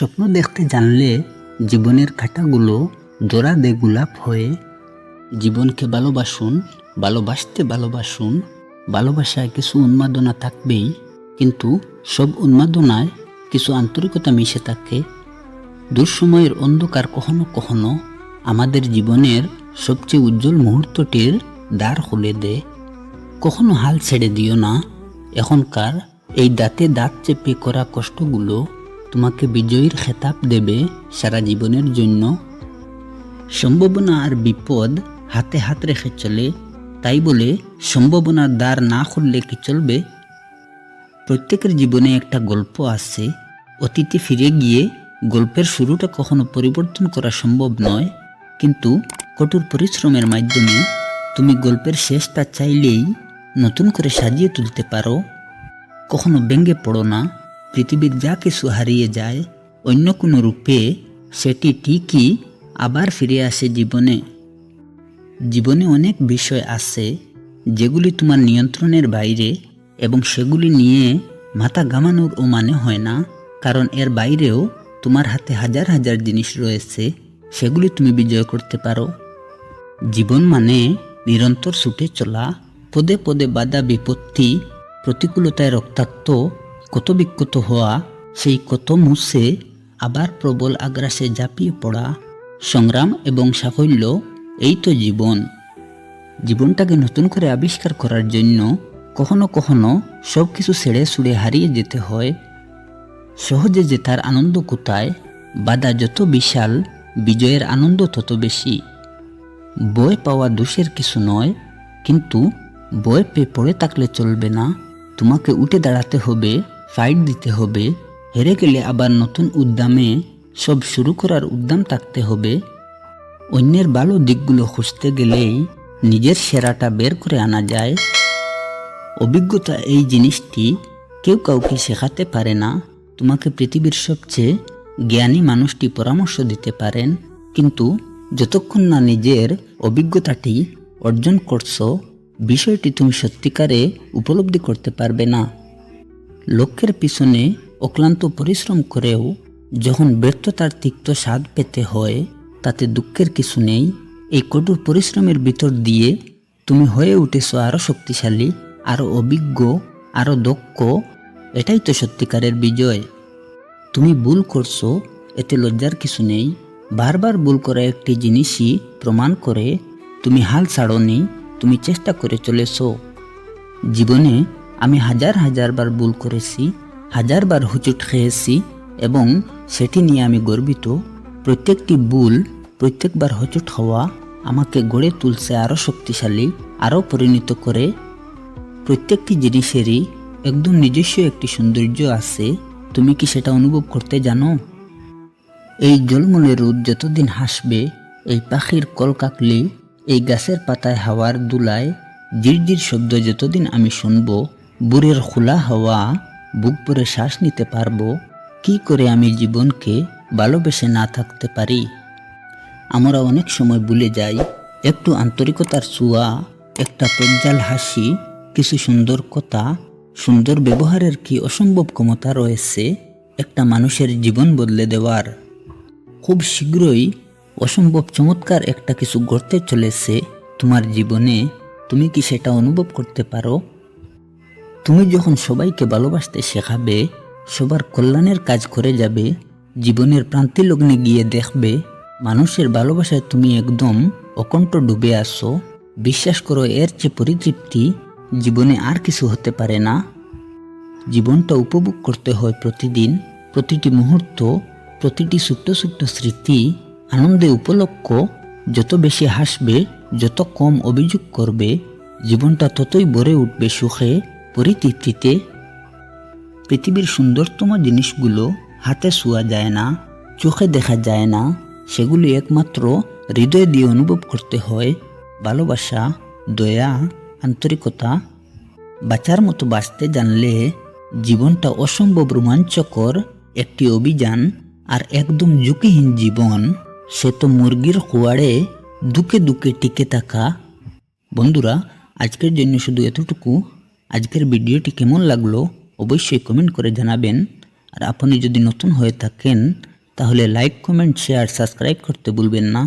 স্বপ্ন দেখতে জানলে জীবনের কাঁটাগুলো জোড়া দে গোলাপ হয়ে। জীবনকে ভালোবাসুন, ভালোবাসতে ভালোবাসুন। ভালোবাসায় কিছু উন্মাদনা থাকবেই, কিন্তু সব উন্মাদনায় কিছু আন্তরিকতা মিশে থাকে। দুঃসময়ের অন্ধকার কখনো কখনো আমাদের জীবনের সবচেয়ে উজ্জ্বল মুহূর্তটির দ্বার খুলে দেয় কখনো হাল ছেড়ে দিও না। এখনকার এই দাঁতে দাঁত চেপে করা কষ্টগুলো তোমাকে বিজয়ীর খেতাব দেবে সারা জীবনের জন্য। সম্ভাবনা আর বিপদ হাতে হাত রেখে চলে, তাই বলে সম্ভাবনার দ্বার না খুললে কি চলবে? প্রত্যেকের জীবনে একটা গল্প আছে, অতীতে ফিরে গিয়ে গল্পের শুরুটা কখনো পরিবর্তন করা সম্ভব নয়। কিন্তু কঠোর পরিশ্রমের মাধ্যমে তুমি গল্পের শেষটা চাইলেই নতুন করে সাজিয়ে তুলতে পারো। কখনো ব্যঙ্গে পড়ো না। পৃথিবীর যা কিছু হারিয়ে যায় অন্য কোনো রূপে সেটি ঠিকই আবার ফিরে আসে জীবনে। জীবনে অনেক বিষয় আছে, যেগুলি তোমার নিয়ন্ত্রণের বাইরে এবং সেগুলি নিয়ে মাথা ঘামানোর ও মানে হয় না, কারণ এর বাইরেও তোমার হাতে হাজার হাজার জিনিস রয়েছে, সেগুলি তুমি বিজয় করতে পারো। জীবন মানে নিরন্তর ছুটে চলা, পদে পদে বাধা, বিপত্তি, প্রতিকূলতায় রক্তাক্ত কত বিক্ষত হওয়া, সেই কত মুছে আবার প্রবল আগ্রাসে ঝাঁপিয়ে পড়া। সংগ্রাম এবং সাফল্য, এই তো জীবন। জীবনটাকে নতুন করে আবিষ্কার করার জন্য কখনো কখনো সব কিছু ছেড়ে ছুড়ে হারিয়ে যেতে হয়। সহজে জেতার আনন্দ কোথায়? বাধা যত বিশাল, বিজয়ের আনন্দ তত বেশি। বই পাওয়া দোষের কিছু নয়, কিন্তু বই পেয়ে পড়ে থাকলে চলবে না। তোমাকে উঠে দাঁড়াতে হবে ফাইট দিতে হবে। হেরে গেলে আবার নতুন উদ্যমে সব শুরু করার উদ্যম থাকতে হবে। অন্যের ভালো দিকগুলো খুঁজতে গেলেই নিজের সেরাটা বের করে আনা যায়। অভিজ্ঞতা এই জিনিসটি কেউ কাউকে শেখাতে পারে না। তোমাকে পৃথিবীর সবচেয়ে জ্ঞানী মানুষটি পরামর্শ দিতে পারেন। কিন্তু যতক্ষণ না নিজের অভিজ্ঞতাটি অর্জন করছ, বিষয়টি তুমি সত্যিকারে উপলব্ধি করতে পারবে না। লক্ষ্যের পিছনে অক্লান্ত পরিশ্রম করেও যখন ব্যর্থতার তিক্ত স্বাদ পেতে হয়, তাতে দুঃখের কিছু নেই। এই কঠোর পরিশ্রমের ভিতর দিয়ে তুমি হয়ে উঠেছো আরও শক্তিশালী আরও অভিজ্ঞ আরও দক্ষ। এটাই তো সত্যিকারের বিজয়। তুমি ভুল করছ, এতে লজ্জার কিছু নেই। বারবার ভুল করা একটি জিনিসই প্রমাণ করে তুমি হাল ছাড়নি, তুমি চেষ্টা করে চলেছো। জীবনে আমি হাজার হাজার বার ভুল করেছি হাজারবার হুচুট খেয়েছি এবং সেটি নিয়ে আমি গর্বিত। প্রত্যেকটি ভুল প্রত্যেকবার হচুট হওয়া আমাকে গড়ে তুলছে আরও শক্তিশালী আরও পরিণত করে। প্রত্যেকটি জিনিসেরই একদম নিজস্ব একটি সৌন্দর্য আছে। তুমি কি সেটা অনুভব করতে জানো? এই জলমলে রোদ যতদিন হাসবে, এই পাখির কলকাকলি, এই গাছের পাতায় হাওয়ার দুলায়, জিরজির শব্দ যতদিন আমি শুনব বুড়ের খোলা হাওয়া, বুক পরে শ্বাস নিতে পারব। কি করে আমি জীবনকে ভালোবেসে না থাকতে পারি? আমরা অনেক সময় ভুলে যাই। একটু আন্তরিকতার ছোঁয়া, একটা প্রজ্জ্বাল হাসি, কিছু সুন্দর কথা, সুন্দর ব্যবহারের কি অসম্ভব ক্ষমতা রয়েছে, একটা মানুষের জীবন বদলে দেওয়ার। খুব শীঘ্রই অসম্ভব চমৎকার একটা কিছু ঘটতে চলেছে তোমার জীবনে। তুমি কি সেটা অনুভব করতে পারো? তুমি যখন সবাইকে ভালোবাসতে শেখাবে, সবার কল্যাণের কাজ করে যাবে, জীবনের প্রান্তি লগ্নে গিয়ে দেখবে, মানুষের ভালোবাসায় তুমি একদম অকণ্ঠ ডুবে আসো বিশ্বাস করো, এর চেয়ে পরিতৃপ্তি জীবনে আর কিছু হতে পারে না। জীবনটা উপভোগ করতে হয় প্রতিদিন। প্রতিটি মুহূর্ত, প্রতিটি ছোট্ট ছোট্ট স্মৃতি, আনন্দে উপলক্ষ। যত বেশি হাসবে, যত কম অভিযোগ করবে, জীবনটা ততই ভরে উঠবে সুখে। পরিতৃপ্তিতে। পৃথিবীর সুন্দরতম জিনিসগুলো হাতে শোয়া যায় না, চোখে দেখা যায় না, সেগুলি একমাত্র হৃদয় দিয়ে অনুভব করতে হয়। ভালোবাসা, দয়া, আন্তরিকতা, বাঁচার মতো বাঁচতে জানলে জীবনটা অসম্ভব রোমাঞ্চকর একটি অভিযান আর একদম ঝুঁকিহীন জীবন। সে তো মুরগির খোয়াড়ে দুকে দুকে টিকে থাকা। বন্ধুরা, আজকের জন্য শুধু এতটুকু। আজকের ভিডিওটি কেমন লাগল অবশ্যই কমেন্ট করে জানাবেন। আর আপনি যদি নতুন হয়ে থাকেন, তাহলে লাইক, কমেন্ট, শেয়ার, সাবস্ক্রাইব করতে ভুলবেন না।